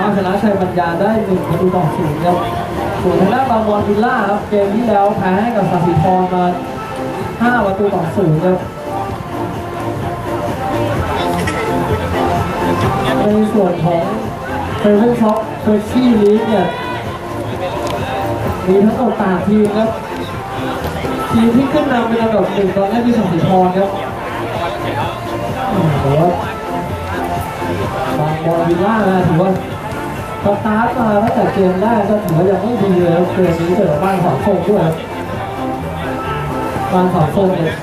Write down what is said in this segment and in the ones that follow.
เอาชนะชัยปัญญาได้หนึ่งประตูต่อศูนย์ครับ ส่วนทางด้านบางบอลวิลล่าครับเกมที่แล้วแพ้ให้กับสาสิธรมาห้าประตูต่อศูนย์ครับในส่วนของเฟเวอร์ช็อปเฟรชชี่ลีกเนี่ยมีทั้งหมดแปดทีมครับ ทีมที่ขึ้นนำเป็นอันดับหนึ่งตอนแรกมีสาสิธรครับแต่ว่าบางบอลวิลล่านะถือว่า สตาร์ทมาตั้งแต่เกมแรกก็ถือว่ายังไม่ดีเลยครับเกมนี้เจอบ้านสองโซนด้วยบ้านสองโซนเนี่ย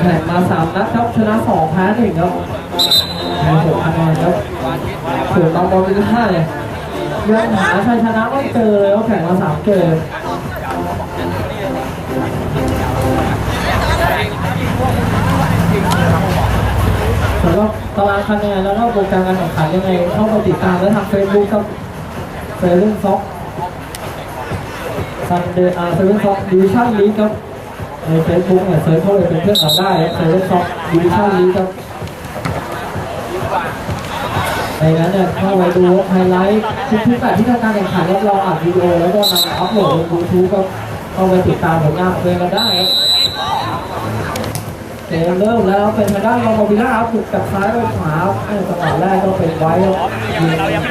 แข่งมาสามนัดครับชนะสองแพ้หนึ่งครับแพ้หกคะแนนครับส่วนบางบอลวิลล่าเนี่ยยังหาชัยชนะไม่เจอเลยเขาแข่งมาสามเกม สำหรับตารางคะแนนแล้วก็โปรแกรมการแข่งขันยังไงเข้าไปติดตามได้ทางเฟซบุ๊กครับเฟรนซ็อกซันเดย์อาร์เฟรนซ็อกดิวิชั่นลีกครับในเฟซบุ๊กเนี่ยเซิร์ชเข้าไปเป็นเพื่อนเราได้เฟรนซ็อกดิวิชั่นลีกครับในนั้นเนี่ยเข้าไปดูไฮไลท์ทุกๆแบบที่ทำการแข่งขันแล้วเราอัดวิดีโอแล้วก็นำอัพโหลดลงยูทูบก็เข้าไปติดตามผลงานของตัวเองกันได้ครับ เกมเริ่มแล้วเป็นทางด้านลองบอบิล่าครับถูกจากซ้ายไปขวาครับเอ้ยจังหวะแรกก็เป็นไว้ยิง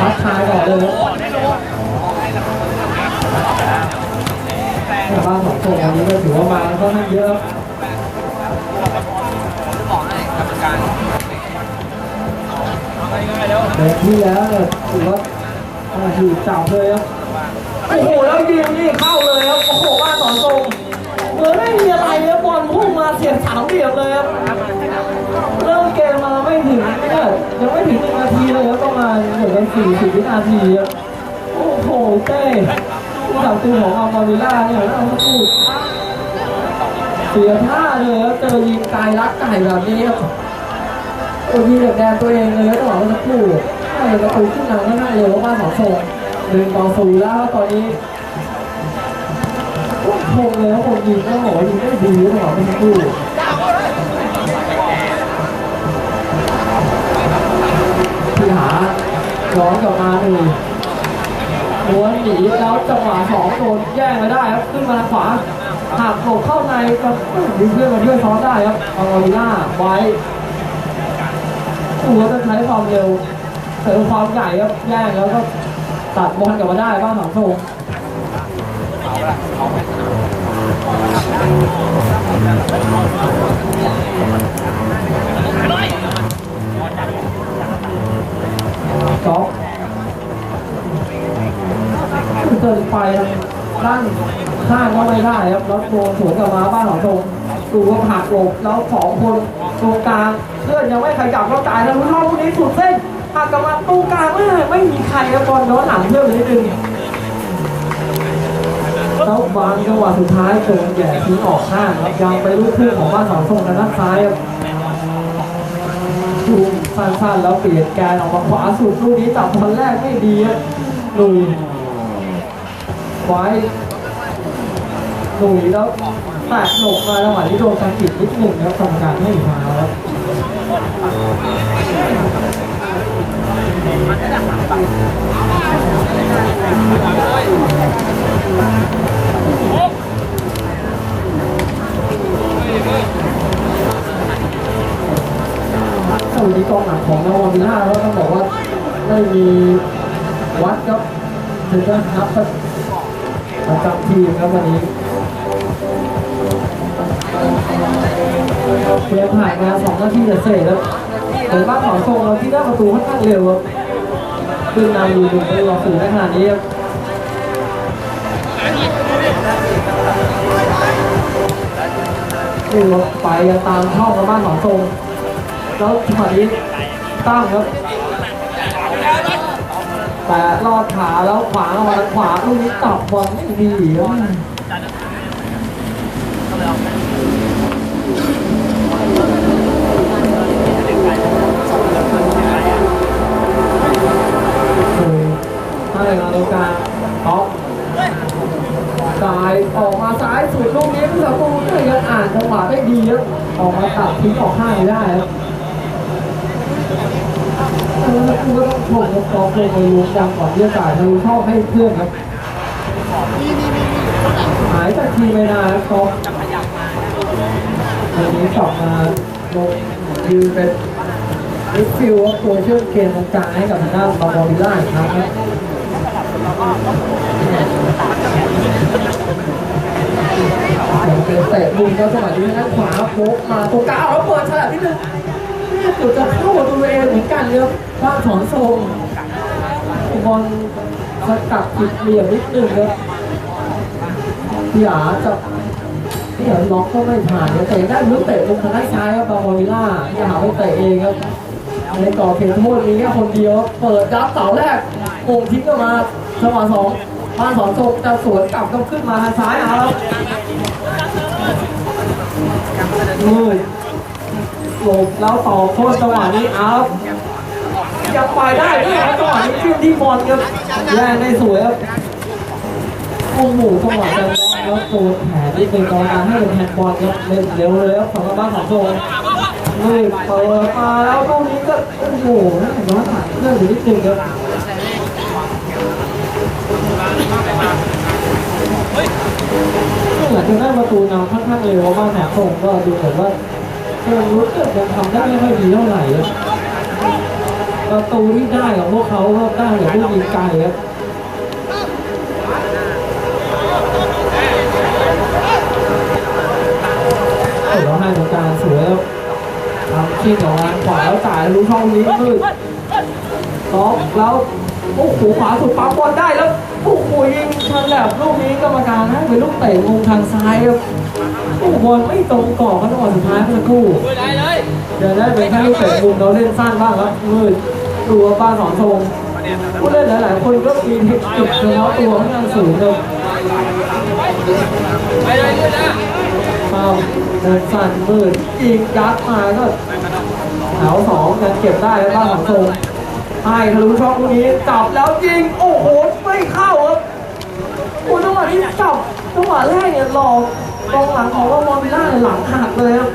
พัดชายก่อนเลยครับแต่บ้านสองคนอันนี้ก็ถือว่ามาค่อนข้างเยอะครับเด็กที่แล้วเนี่ยถือว่าอ่าถูกจับเลยครับโอ้โหแล้วยิงนี่เข้าเลยครับโอ้โหบ้าสองทรงเหมือนไม่มีอะไรเลยบ พุ่งมาเสียบสามเหลี่ยมเลยครับเริ่มเกมมาไม่ถึงเนี่ยยังไม่ถึงหนึ่งนาทีเลยครับประมาณเหมือนกันสี่สิบวินาทีครับโอ้โหเต้ผู้สาวตัวของอัลมาวิลล่าเนี่ยน่าจะพูดเสียท่าเลยครับเจอยิงไกลรักไก่แบบนี้ครับโอ้ยิงแบบแดงตัวเองเลยครับจังหวะเมื่อสักครู่ใช่ประตูขึ้นนำก็น่าเร็วมากสองโซนหนึ่งต่อศูนย์แล้วตอนนี้ คงเลยครับผมยิงก็บอกว่ายิงไม่ดีหรอเป็นคู่พี่หาย้อนกลับมาหนึ่งม้วนหนีแล้วจังหวะสองโดนแย่งไม่ได้ครับขึ้นมาขวาหักหลบเข้าในก็ดึงเพื่อนมาช่วยซ้อนได้ครับเอาลาวิล่าไว้ตัวจะใช้ความเร็วเสริมความใหญ่ครับแย่งแล้วก็ตัดบอลกลับมาได้บ้านสองโซ งก๊อฟเกินไปด้านข้างก็ไม่ได้ครับแล้วโดนสวนกลับมาบ้านของตรงดูว่าหักหลบแล้วสองคนตรงกลางเพื่อนยังไม่ใครจับก็จ่ายแล้วรุ่นน้องคนนี้สุดเส้นหักกลับมาตรงกลางไม่ไม่มีใครครับบอลโดนหลังเพื่อนเลยนิดนึง แล้ววางจังหวะสุดท้ายโดนแย่ทิ้งออกข้างครับยังไปลูกคู่ของบ้านสองทรงทางด้านซ้ายครับชูสั้นๆแล้วเปลี่ยนแกนออกมาขวาสุดลูกนี้จับบอลแรกไม่ดีครับลุยไว้ลุยแล้วแตะหลบมาจังหวะที่โดนสะกิดนิดหนึ่งครับกรรมการไม่มาครับ วัสดีกองหลังของนวมิลาแล้วต้องบอกว่าได้มีวัดครับถึงจะนับประจำทีมครับวันนี้เกมผ่านมาสองนาทีจะเสร็จแล้วแต่บ้านของทรงเราที่ได้ประตูค่อนข้างเร็วครับขึ้นนำอยู่หนึ่งประตูต่อศูนย์ในขณะนี้ครับนี่รถไปตามช่องกับบ้านของทรง แล้วจังหวะนี้ตั้งครับแต่ลอดขาแล้วขวางมาขวาลูกนี้ตับบอลไม่ดีครับคือให้มาตรงกาท็อปสายออกมาซ้ายสุดลูกนี้ผู้สาประตูก็ยังอ่านจังหวะได้ดีครับออกมาตัดทิ้งออกข้างไม่ได้ครับ เออแล้วกูก็ต้องถ่วงกองลงไปรวมดังก่อนที่จะจ่ายทะลุช่องให้เพื่อนครับหายจากทีมไปนานครับวันนี้กลับมาลงยืนเป็นมิดฟิลด์ตัวเชื่อมเกมตรงกลางให้กับทางด้านบาบอวิลล่าครับเดินเตะมุมครับจังหวะนี้ด้านขวาโค้งมาตรงกลางเอาเปิดฉลับนิดนึง เนี่ยเกือบจะเข้าตัวเองเหมือนกันเลยครับบ้านถอนทรงบอลสกัดผิดเหลี่ยมนิดนึงครับพี่หยาจะพี่หยาล็อกก็ไม่ผ่านเนี่ยเตะได้ลุ้นเตะลงทางด้านซ้ายครับบาบอวิลล่าพี่หยาไปเตะเองครับในกรอบเขตโทษมีแค่คนเดียว เปิดรับเสาแรกโงทิ้งออกมาจังหวะสองบ้านสองทรงจะสวนกลับก็ขึ้นมาทางซ้ายเอาแล้ว หลบแล้วต่อโทษจังหวะนี้เอายังไปได้ที่แล้วจังหวะนี้ขึ้นที่บอลครับแรงได้สวยครับโอ้โหจังหวะจะล็อกแล้วตัวแผลนี่เป็นกองการให้เป็นแฮนด์บอลครับเล่นเร็วเลยครับสำหรับบ้านสองทรงนี่เปิดมาแล้วตรงนี้ก็โอ้โหน่าเห็นว่าผ่านเรื่องอยู่นิดนึงครับหลังจากได้ประตูนำค่อนข้างเร็วบ้านแหนส่งก็ดูเหมือนว่า เชิงรุกเกิดยังทำได้ไม่ค่อยดีเท่าไหร่ครับประตูที่ได้ของพวกเขาก็ได้จากลูกยิงไกลครับเดี๋ยวให้ตรงกลางสวยครับทำชิ่งออกมาขวาแล้วจ่ายรู้ช่องนี้มืดล็อกแล้วโอ้โหขวาสุดปั๊มบอลได้แล้วโอ้โหยิงทันแบบลูกนี้กรรมการให้เป็นลูกเตะมุมทางซ้ายครับ โอ้โหบอลไม่ตรงกรอบเขาจังหวะสุดท้ายเมื่อสักครู่เดี๋ยวได้เป็นแค่ลูกเตะมุมเราเล่นสั้นบ้างครับมืดดูว่าป้าสอนทรงผู้เล่นหลายๆคนก็มีเทคนิคเฉพาะตัวค่อนข้างสูงครับเป้าเดินสั่นมืดยิงยัดมาก็แถวสองยังเก็บได้แล้วบ้านของทรงให้ทะลุช่องลูกนี้จับแล้วยิงโอ้โหไม่เข้าครับโอ้จังหวะนี้จับจังหวะแรกเนี่ยหลอก กองหลังของวอมอวิล่าหลังหักเลยครับ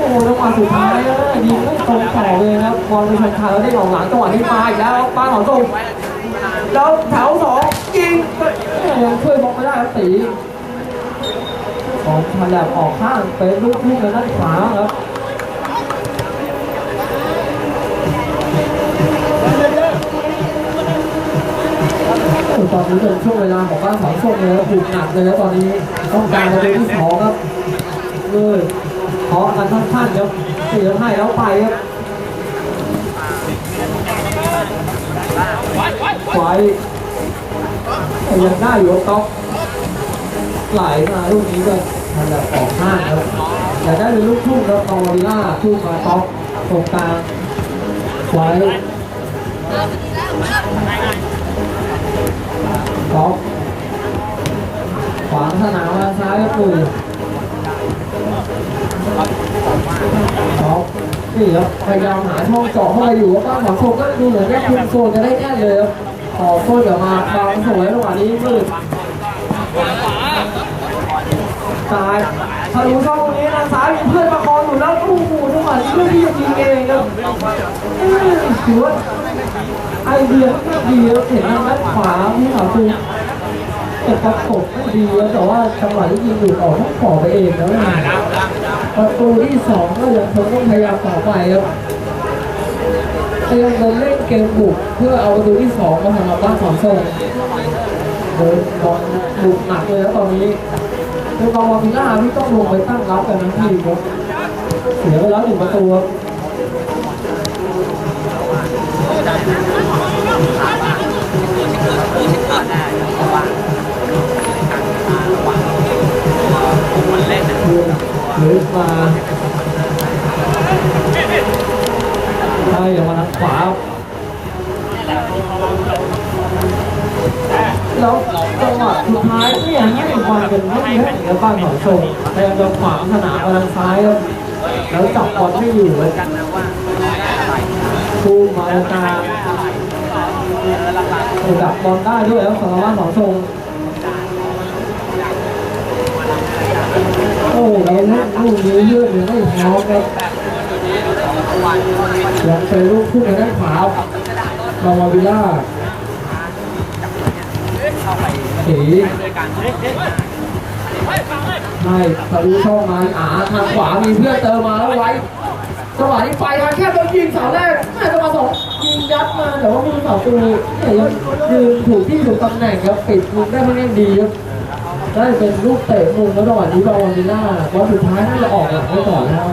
โอ้โหจังหวะสุดท้ายดีไม่ตรงต่อเลยครับบอลไปชนคาแล้วได้ออกหลังจังหวะนี้มาอีกแล้วป้านของทรงแล้วแถวสองยิงยังช่วยบล็อกไม่ได้ครับตีของฉลับออกข้างเป็นลูกทุ่งในด้านขวาครับ ตอนนี้เป็นช่วงเวลาของบ้านสองช่วงเลยครับถูกหนักเลยแล้วตอนนี้ต้องการประตูที่สองครับเลยขอกันท่านๆครับเสียให้แล้วไปครับไว้ยังได้อยู่ต๊อกไหลมาลูกนี้ก็มันแบบออกข้างครับแต่ได้เป็นลูกทุ่งครับตอริล่าทุ่งมาท็อปตรงกลางไว้ ท็อปขวางสนามทาซ้ายก็คือท็อปนี่ครับพยายามหาช่องเจาะเข้าไปอยู่ว่าบ้านหวังโซก็ดูเหมือนว่คุมโซนจะได้แน่เลยครับขอโทษเดี๋ยวมาบางสวยระหว่างนี้มืดตายทะลุช่องตรงนี้นะซ้ายมีเพื่อนประคองอยู่แล้วโอ้โหจังหวะนี้เพื่อนที่จะยิงเองครับเอ้ยถือว่าไอเดียก็ดีแล้วเห็นทางด้านขวาที่เขาตู แต่ประกบไม่ดีแล้วแต่ว่าจังหวะที่ยิงหลุดออกต้องขอไปเองแล้วนะประตูที่สองก็ยังคงต้องพยายามต่อไปครับพยายามเดินเล่นเกมบุกเพื่อเอาประตูที่สองมาสำหรับบ้านสองทรงเดินบอลบุกหนักเลยแล้วตอนนี้คือกองวามิล่าที่ต้องลงไปตั้งรับกันทั้งทีมครับเสียไปแล้วหนึ่งประตูครับหรื มันเล่นหรือมาใช่อย่ามาทางขวาแล้วจังหวะสุดท้ายเนี่ยให้บอลเป็นไม่แค่เหนือบ้านของชมพยายามจะขวางสนามมาทางซ้ายครับแล้วจับบอลไม่อยู่เลยคูมาตรงกลางโอ้ดับบอลได้ด้วยแล้วสำหรับบ้านของชม โอ้แล้วลูกนี้เลือดยังไม่พร้อมครับยังเป็นลูกคู่ในด้านขวามามาวิล่าสีไม่ทะลุช่องมาอาทางขวามีเพื่อนเติมมาแล้วไว้จังหวะนี้ไปมาแค่โดนยิงเสาแรกแม่จังหวะสองยิงยัดมาแต่ว่ามือเสาตูยยังยืนถูกที่ถูกตำแหน่งครับปิดมุมได้ค่อนข้างดีครับ ได้เป็นลูกเตะมุมแล้วจังหวะนี้บอลวิลล่าว่าสุดท้ายน่าจะออกหลังไว้ก่อนนะครับ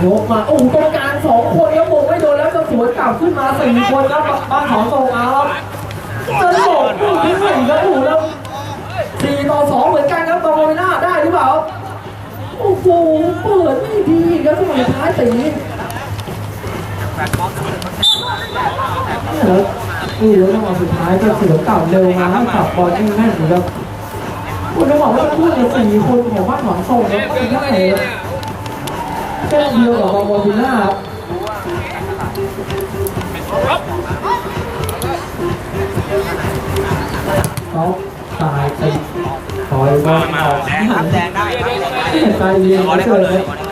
โยกมาโอ้โหตรงกลางสองคนครับโมงไม่โดนแล้วจะสวนกลับขึ้นมาสี่คนครับบ้านของตรงเอาครับจอโบกลูกนี้ไม่ครับโอ้โหแล้วสี่ต่อสองเหมือนกันครับตองโมเมน่าได้หรือเปล่าโอ้โหเปิดไม่ดีครับสมัยท้ายตี แล้วนี่แล้วจังหวะสุดท้ายก็สวนกลับเร็วมาให้ขับบอลแน่นๆครับคุณจะบอกว่าพูดในสี่คนของบ้านหวังส่งเนี่ยไม่ได้เลยเช่นเดียวกับบอลวิลล่าครับเขาตายติดต่อยบอลออกแดงครับแดงได้ใจเย็นเหลือเกินครับ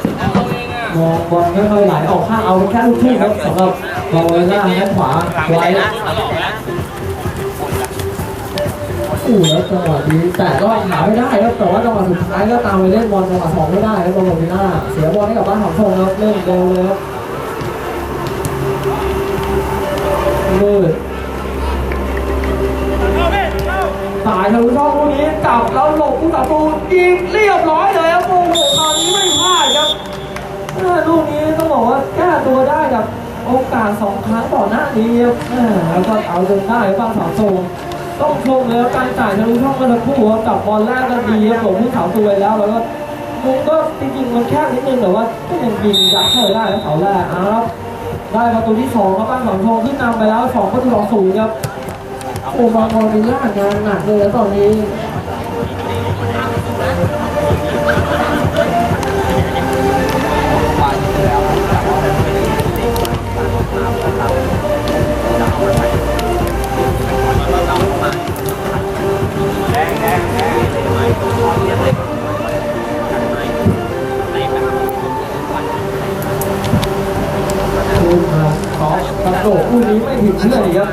มองบอลค่อยๆไหลออกข้างเอาแค่ลูกทุ่งครับสำหรับบอลวิลล่าด้านขวาไว้อู้แล้วจังหวะนี้แต่ก็หาไม่ได้ครับแต่ว่าจังหวะสุดท้ายก็ตามไปเล่นบอลจังหวะสองไม่ได้ครับบอลวิลล่าเสียบอลให้กับบ้านของทงครับเล่นเร็วเลยครับมืดสายทะลุช่องลูกนี้จับแล้วหลบผู้ต่อสู้ยิงเรียบร้อยเลยครับโอ้โหคราวนี้ไม่พลาดครับเออลูกนี้ต้องบอกว่าแก้ตัวได้กับโอกาสสองครั้งต่อหน้านี้ครับแล้วก็เอาจนได้บ้างสาวโซต้องชมเลยครับการจ่ายทะลุช่องมื่อสักครู่ครับจับบอลแรกก็ดีครับหลบผู้สาวตัวไปแล้วแล้วก็มุมก็จริงๆมันแค่นิดนึงแต่ว่าก็ยังยิงยัดเข้าได้ครับเสาแรกเอาละครับได้ประตูที่สองครับบ้านหนองทองขึ้นนำไปแล้วสองประตูต่อศูนย์ครับโอ้บางคนมีล่างานหนักเลยแล้วตอนนี้ งดูมาขอกระโดดคู่นี้ไม่ถึงเชื่ออีกครับ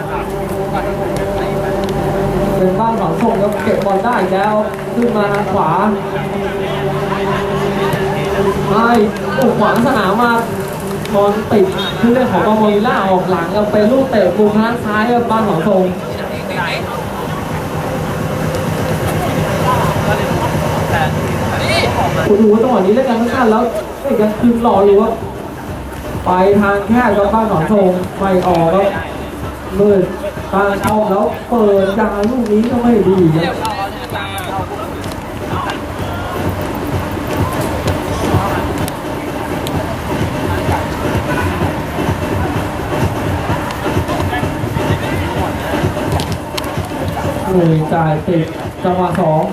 เป็นบ้านหนองทองครับเก็บบอลได้แล้วขึ้นมาทางขวาไม่โอ้ขวางสนามมาบอลติดคือเรื่องของบอลโมลิล่าออกหลังครับเป็นลูกเตะมุมทางซ้ายบ้านหนองทอง โอ้โหจังหวะนี้เล่นกันสั้นแล้วเอ้ยยังคืนรออยู่ว่าไปทางแคบครับบ้านหนองโชงไม่ออกครับมืดตาช่องแล้วเปิดยางลูกนี้ก็ไม่ดีครับลุยจ่ายติดจังหวะสอง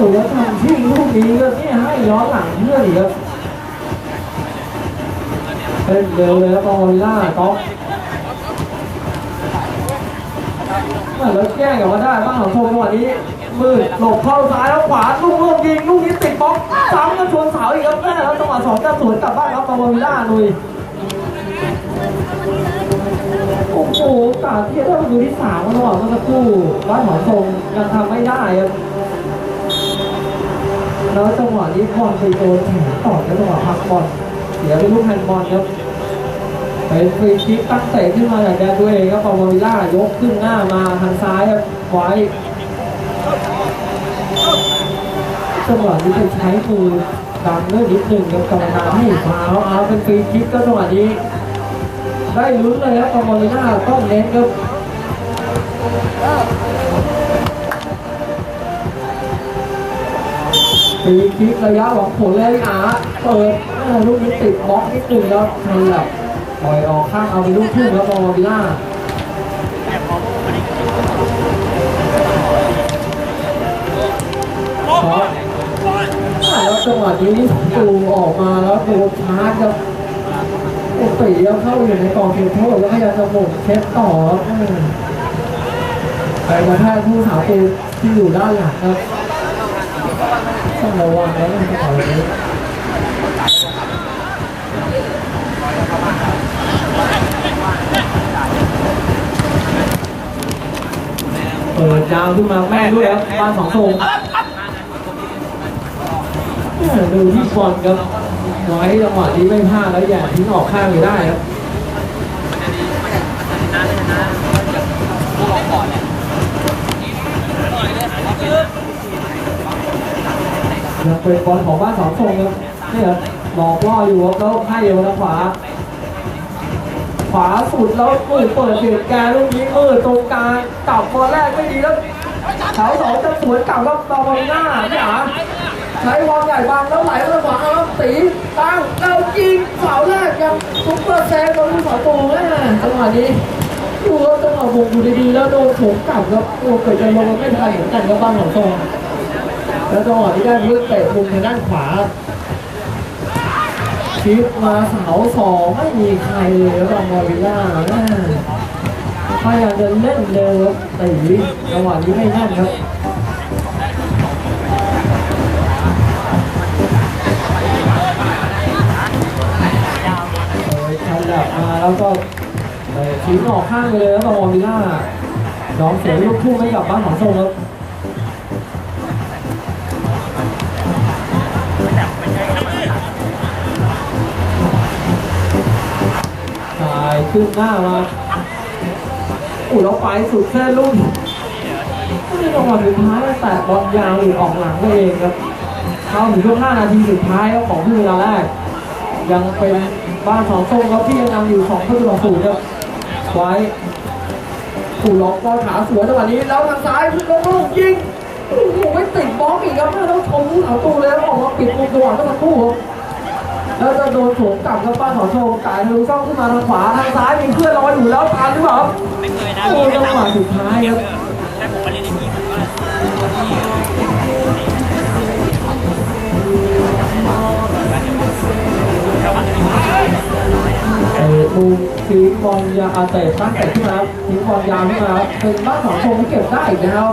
หแล้วทำที่ลูกนี้ก็เนี่ยให้ย้อนหลังเพื่อนอีกครับเป็นเร็วเลยครับตอนล่าต๊อกแล้วแก้กลับมาได้บ้างของโทงจังหวะนี้มืดหลบเข้าซ้ายแล้วขวาลูกโลกยิงลูกนี้ติดบล็อกซ้ำกันชนเสาอีกครับแม่แล้วจังหวะสองจะสวนกลับบ้านครับตอลล่าลุยโอ้โหกาดที่ถ้าประตูที่สามระหว่างเมื่อสักครู่บ้านหมอทรงยังทำไม่ได้ครับ แล้วจังหวะนี้บอลไปโดนแขนต่อในจังหวะพักบอลเสียไปลูกแฮนด์บอลครับเป็นฟรีคิกตั้งเตะขึ้นมาจากแดนตัวเองครับปาโมวิล่ายกขึ้นหน้ามาทางซ้ายครับไว้จังหวะนี้ไปใช้มือดันเลื่อนนิดหนึ่งกับกรรมการให้ฟาวเอาเป็นฟรีคิกก็จังหวะนี้ได้ลุ้นเลยครับปาโมลิน่าต้องเน้นครับ ปีคิกระยะหวังผลเลยอาเปิดลูกนี้ติดบล็อกนิดนึงแล้วทันแบบปล่อยออกข้างเอาไปลูกทุ่งแล้วปาโมลิน่าเพราะแล้วจังหวะนี้ตูออกมาแล้วโดนชาร์จครับปกติแล้วเข้าอยู่ในกองเขตโทษแล้วพยายามจะหม่งเช็ดต่อไปกระแทกผู้สาวตูที่อยู่ด้านหลังครับ ต้องระวังแล้วมันจะต่อยนี้เปิดยาวขึ้นมาแม่ด้วยครับบ้านสองทรงแม่ดูที่บอลครับไว้จังหวะนี้ไม่พลาดแล้วอย่าทิ้งออกข้างอยู่ได้ครับ ยังเป็นบอลของบ้านสองทรงครับนี่ครับหลอกล่ออยู่ครับแล้วให้อยู่ทางขวา ขวาสุดแล้วมือเปิดเสียแกลูกนี้มือตรงกลางจับบอลแรกไม่ดีแล้วแถวสองจะสวนกลับครับตอนหน้าพี่อาใช้วางใหญ่บางแล้วไหลแล้วขวาแล้วตีตั้งแล้วยิงเสาแรกยังซุปเปอร์เซฟแล้วลูกเสาโตแม่จังหวะนี้ดูว่าจังหวะบุกอยู่ดีๆแล้วโดนโถมกลับครับโอ้เกิดจลงไม่ทันเหมือนกันครับบ้านของทรง แล้วจังหวะที่ได้พื้นเตะมุมทางด้านขวาชิปมาเสาสองไม่มีใครเลยแล้วก็มอริล่าพยายามจะเล่นเร็วครับแต่จังหวะนี้ไม่แน่นครับโอ้ยชันดับมาแล้วก็ทิ้งออกข้างไปเลยแล้วก็มอริล่าน้องเสียลูกทุ่งให้กับบ้านของทรงครับ ขึ้นหน้ามาอุ้ยเราไปสุดแค่รุ่นนี่จังหวะสุดท้ายแต่บอลยาวหรือออกหลังไปเองครับเข้าถึงช่วง5นาทีสุดท้ายของครึ่งเวลาแรก ยังเป็นบ้านสองส้มครับที่ยังนำอยู่2ประตูต่อศูนย์ครับไว้ถูล็อกบอลขาสวยจังหวะนี้แล้วทางซ้ายลงลูกยิงโอ้โหไม่ติดบล็อกอีกครับไม่ต้องชมผู้สาตูเลยครับออกมาปิดมุมจังหวะเมื่อสักครู่ครับ แล้วจะโดนสวนกลับกับป้านหอโชว์กายทะลุช่องขึ้นมาทางขวาทางซ้ายมีเพื่อนรออยู่แล้วตามหรือเปล่าครับไม่เคยนะโอ้จังหวะสุดท้ายครับแต่ผมมาเล่นในนี้ผมก็เตะมุมทิ้งบอลยาวเตะตั้งแต่ขึ้นมาทิ้งบอลยาวขึ้นมาเป็นบ้านหองโชว์ที่เก็บได้อีกแล้ว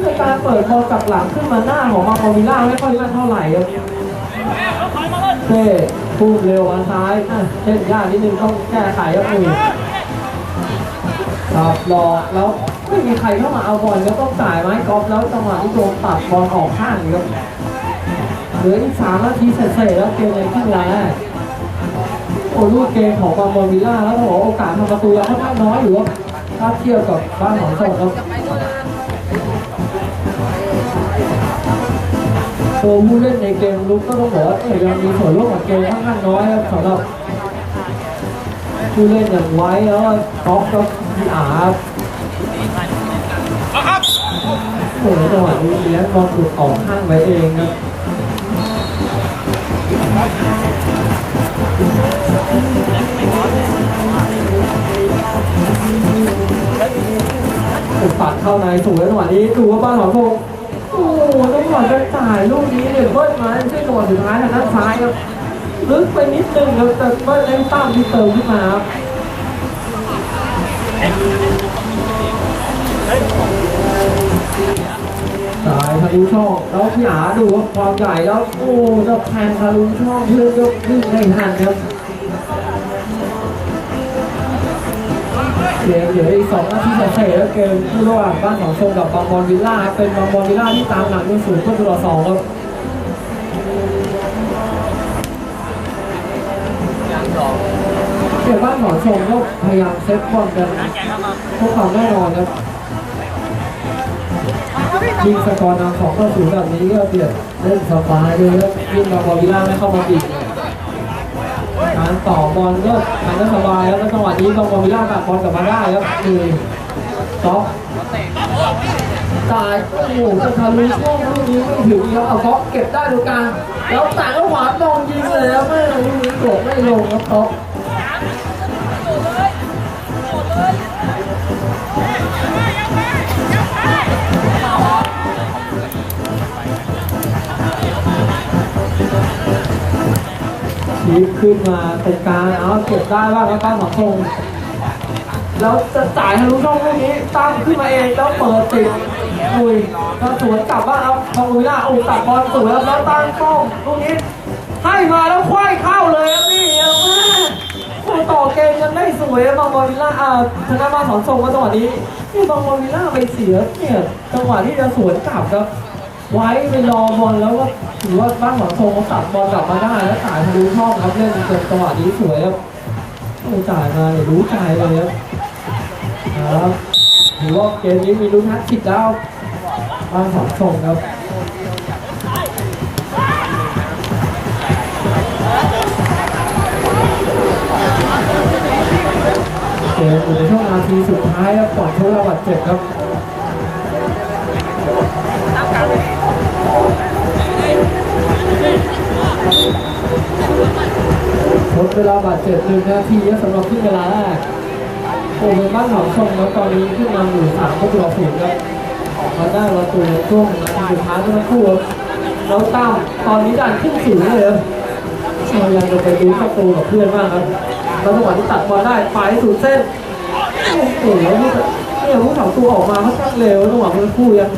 ในการเปิดบอลจากหลังขึ้นมาหน้าของมาโคมิล่าไม่ค่อยแม่นเท่าไหร่ครับ เต้พุ่งเร็วอันซ้ายอะเช่นยากนิดนึงต้องแก้ไขครับมือครับรอแล้วไม่มีใครเข้ามาเอาบอลก็ต้องจ่ายไม้กอล์ฟแล้วจังหวะที่โดนตัดบอลออกข้างครับเหลืออีกสามนาทีเสร็จๆแล้วเกมในครึ่งเวลาแรกโอ้ลูกเกมของบางบอลวิลล่าแล้วต้องบอกโอกาสทำประตูยังค่อนข้างน้อยอยู่ครับถ้าเทียบกับบ้านของส่งครับ ตัวผู้เล่นในเกมลุกก็ต้องบอกว่าเอ้ยยังมีส่วนร่วมกับเกมค่อนข้างน้อยครับสำหรับผู้เล่นอย่างไว้แล้วก็ท็อปก็พี่อาร์โอ้โหจังหวะนี้เลี้ยงบอลหลุดออกข้างไว้เองครับปัดเข้าในสวยจังหวะนี้ดูว่าบ้านหลอพง โอ้โหจังหวะจะจ่ายลูกนี้เนี่ยเบิ้ลมาใช่จังหวะสุดท้ายทางด้านซ้ายครับลึกไปนิดนึงครับแต่เบิ้ลเล่นตามที่เติมขึ้นมาครับสายทะลุช่องแล้วพี่อาดูว่าความใหญ่แล้วโอ้จะแทงทะลุช่องเพื่อนก็วิ่งไม่ทันครับ เกมเหลืออีกสองนาทีเศษแล้วเกมคู่ระหว่างบ้านของชงกับบางบอลวิลล่าเป็นบางบอลวิลล่าที่ตามหลังด้วยศูนย์ปรตูต่อสองครับเกมบ้านของชงก็พยายามเซตบอลกันแกเขามาเพื่อความแน่นอนครับยิงสกอร์นำของเข้าสู่แบบนี้ก็เบียดเล่นสบายเลยครับยิงบางบอลวิลล่าไม่เข้ามาปิด การต่อบอลก็ทางก็สบายแล้วแล้วจังหวะนี้บางบอลวิลล่าตัดบอลกลับมาได้ครับคือซ็อกตายโอ้โหจะทะลุช่องลูกนี้ไม่ถึงครับเอาก๊อกเก็บได้ดูการแล้วแต่ก็ขวาลองยิงเลยครับแม่ลูกนี้โดดไม่ลงครับต๊อกีขึ้นมาตรงกางเอาเก็บได้บ้างแล้วตั้งสองทงแล้วจะจ่ายทะลุช่องลูกนี้ตั้งขึ้นมาเองแล้วเปิดติดลุยก็สวนกลับบ้างครับบางลุยล่าโอ้ตัดบอลสวยครับแล้วตั้งป้องลูกนี้ ให้มาแล้วคว้ายเข้าเลยนี่มาต่อเกมกันได้สวยครับางบอลวิลล่าอ่าชนะมาสอนทรงมาจังหวะนี้นี่บางบอลวิลล่าไปเสียเนี่ยจังหวะที่จะสวนกลับครับ ไว้ไปรอบอลแล้วก็ถือว่าบ้านหวังทรงเขาตัดบอลกลับมาได้แล้วจ่ายทะลุช่องครับเล่นจนจังหวะนี้สวยครับโอ้จ่ายมาเนี่ยรู้ใจเลยครับครับถือว่าเกมนี้มีลุ้นแฮตทริกแล้วบ้านหวังทรงครับเกมอยู่ในช่วงนาทีสุดท้ายครับก่อนทดระบาดเจ็บครับ ทดเวลาบาดเจ็บหนึ่งนาทีสำหรับครึ่เวลาแรกโอ้เป็นบ้านหอมชมแล้วตอนนี้ขึ้นมาอยู่สามก็ตัวศูนย์ครับมาได้ประตูช่วงนาทีสุดท้ายทั้งคู่ครับแล้วตั้มตอนนี้ดันขึ้นสูงเลยครับเรายังจะไปดูประตูกับเพื่อนบ้างครับแล้วจังหวะที่ตัดบอลได้ไปสุดเส้นโอ้โหแล้วนี่ เนี่ยผู้สองตัวออกมาค่อนข้างเร็วจังหวะเพื่อนคู่ยัง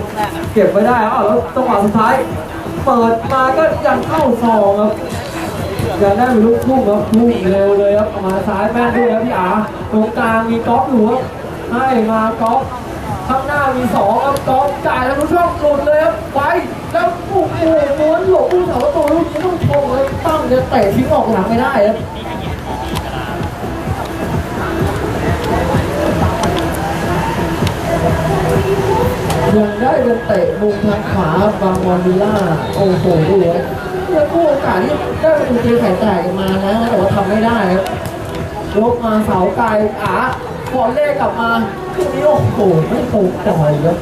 เก็บไว้ได้อ้าวแล้วจังหวะสุดท้ายเปิดมาก็ยังเข้าซองครับยากได้ลูกทุ่งครับทุ่งเร็วเลยครับเอามาซ้ายแม่นด้วยครับพี่อาตรงกลางมีก๊อฟอยู่ครับให้มาก๊อฟข้างหน้ามีสองครับก๊อฟจ่ายแล้วผู้ช่องหลุดเลยครับไปแล้วโอ้โหม้วนหลบผู้สาวประตูลูกนี้ต้องชงเลยตั้งจะเตะทิ้งออกหลังไม่ได้ครับ ยังได้เป็นเตะมุมทางขวาบางมอนวิล่าโอ้โหดูเลยเนี่ยคู่โอกาสที่ได้ประตูเจอไข่แตกมานะแต่ว่าทำไม่ได้ครับยกมาเสาไกลอาบอลเล่กลับมาคู่นี้โอ้โหไม่ตรงต่อยครับ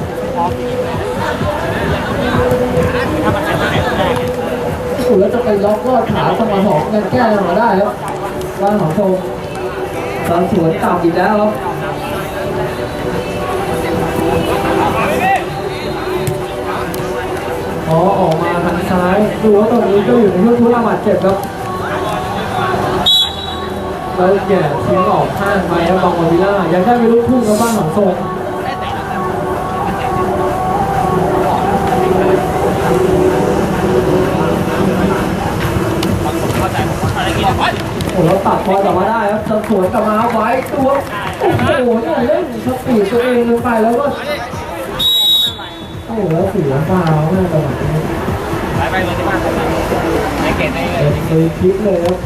โอ้แล้วจะไปล็อกลอดขาสมาสองกันแก้มาได้ครับบ้านของโชมตอนสวนกลับอีกแล้วครับ อ๋อออกมาทางซ้ายดูว่าตรงนี้ก็อยู่ในช่วงทุระบาดเจ็บครับแล้วแย่ทิ้งออกข้างไปครับบางวาวิล่ายังได้ไปลูกทุ่งกับบ้านหนองทรงโอ้แล้วตัดบอลกลับมาได้ครับสวนกลับมาไว้ตัวโอ้โหเนี่ยเล่นสปีดตัวเองลงไปแล้วก็ โอ้โหแล้วเสียฟาวล์มากจังหวะนี้ไปไปเลยที่บ้านในเกตในเอ็มเลยคลิปเลยครับ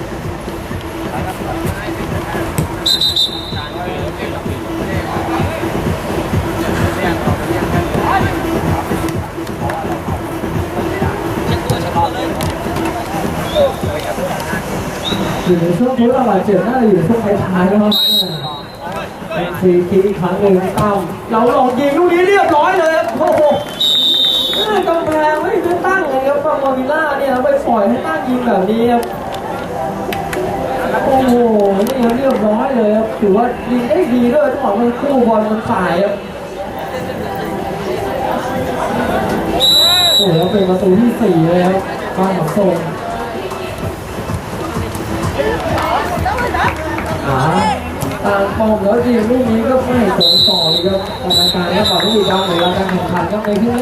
อยู่ในช่วงทุระบาเจ็บน่าจะอยู่ช่วงท้ายๆแล้วครับเป็นฟรีคิกอีกครั้งหนึ่งตั้มเราลองยิงลูกนี้เรียบร้อยเลยโอ้โห กำแพงไม่ได้ตั้งเลยครับฟังวาวิล่าเนี่ยไปปล่อยให้ตั้งยิงแบบนี้ครับโอ้โหนี่เรียบร้อยเลยครับถือว่ายิงได้ดีด้วยต้งบอกว่าคู่บอลมันสายครับโอ้โหแล้วเป็นประตูที่สี่เลยครับบ้านของโซนอ่าตามปอมแล้วยิงลูกนี้ก็ไม่สงต่อเลยครับกรรมการก็บอกว่าดีดาวเหนือการแข่งขันครับในครึ่ง